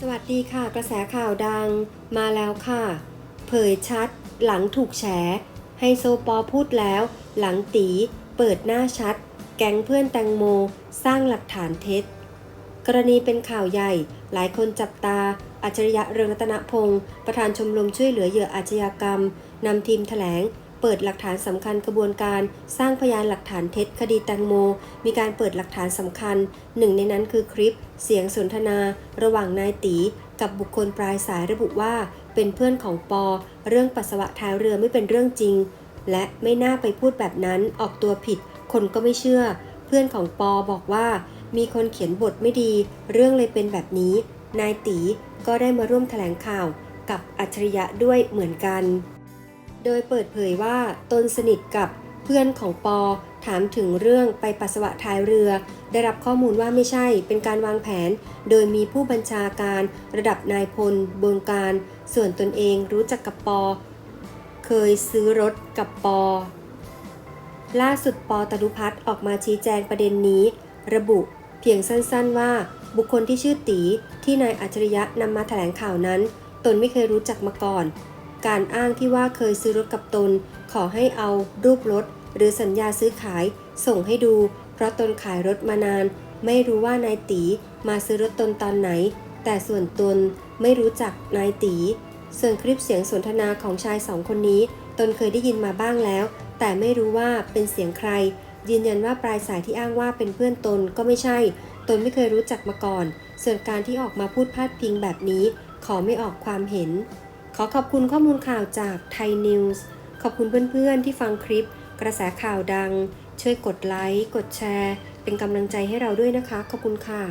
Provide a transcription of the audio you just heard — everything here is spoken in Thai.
สวัสดีค่ะกระแสข่าวดังมาแล้วค่ะ เผยชัด หลังถูกแฉไฮโซปอพูดแล้ว หลังตี เปิดหน้าชัด แก๊งเพื่อนแตงโม สร้างหลักฐานเท็จ กรณีเป็นข่าวใหญ่ หลายคนจับตา อัจฉริยะเรืองรัตนพงศ์ประธานชมรมช่วยเหลือเหยื่ออาชญากรรมนำทีมแถลง เปิดหลักฐานสำคัญกระบวนการ สร้างพยานหลักฐานเท็จคดีแตงโม มีการเปิดหลักฐานสำคัญ หนึ่งในนั้นคือคลิป เสียงสนทนา ระหว่างนายตีกับบุคคลปลายสายระบุว่า เป็นเพื่อนของปอ เรื่องปัสสาวะท้ายเรือไม่เป็นเรื่องจริง และไม่น่าไปพูดแบบนั้นออกตัวผิด คนก็ไม่เชื่อ เพื่อนของปอบอกว่า มีคนเขียนบทไม่ดี เรื่องเลยเป็นแบบนี้ นายตีก็ได้มาร่วมแถลงข่าวกับอัจฉริยะด้วยเหมือนกัน โดยเปิดเผยว่าตนสนิทกับเพื่อนของปอ ถามถึงเรื่องไปปัสสาวะท้ายเรือ ได้รับข้อมูลว่าไม่ใช่เป็นการวางแผน โดยมีผู้บัญชาการระดับนายพลบงการ ส่วนตนเองรู้จักกับปอ เคยซื้อรถกับปอ ล่าสุดปอตนุพัฒน์ออกมาชี้แจงประเด็นนี้ ระบุเพียงสั้นๆว่า บุคคลที่ชื่อตีที่นายอัจฉริยะนำมาแถลงข่าวนั้น ตนไม่เคยรู้จักมาก่อน การอ้างที่ว่าเคยซื้อรถกับตน ขอให้เอารูปรถ หรือสัญญาซื้อขาย ส่งให้ดู เพราะตนขายรถมานาน ไม่รู้ว่านายตีมาซื้อรถตนตอนไหน แต่ส่วนตนไม่รู้จักนายตี ส่วนคลิปเสียงสนทนาของชายสองคนนี้ ตนเคยได้ยินมาบ้างแล้ว แต่ไม่รู้ว่าเป็นเสียงใคร ยืนยันว่าปลายสายที่อ้างว่าเป็นเพื่อนตนก็ไม่ใช่ ตนไม่เคยรู้จักมาก่อน ส่วนการที่ออกมาพูดพาดพิงแบบนี้ ขอไม่ออกความเห็น ขอขอบคุณข้อมูลข่าวจากไทยนิวส์ขอบคุณเพื่อนๆที่ฟังคลิป กระแสข่าวดัง ช่วยกดไลค์ กดแชร์ เป็นกำลังใจให้เราด้วยนะคะ ขอบคุณค่ะ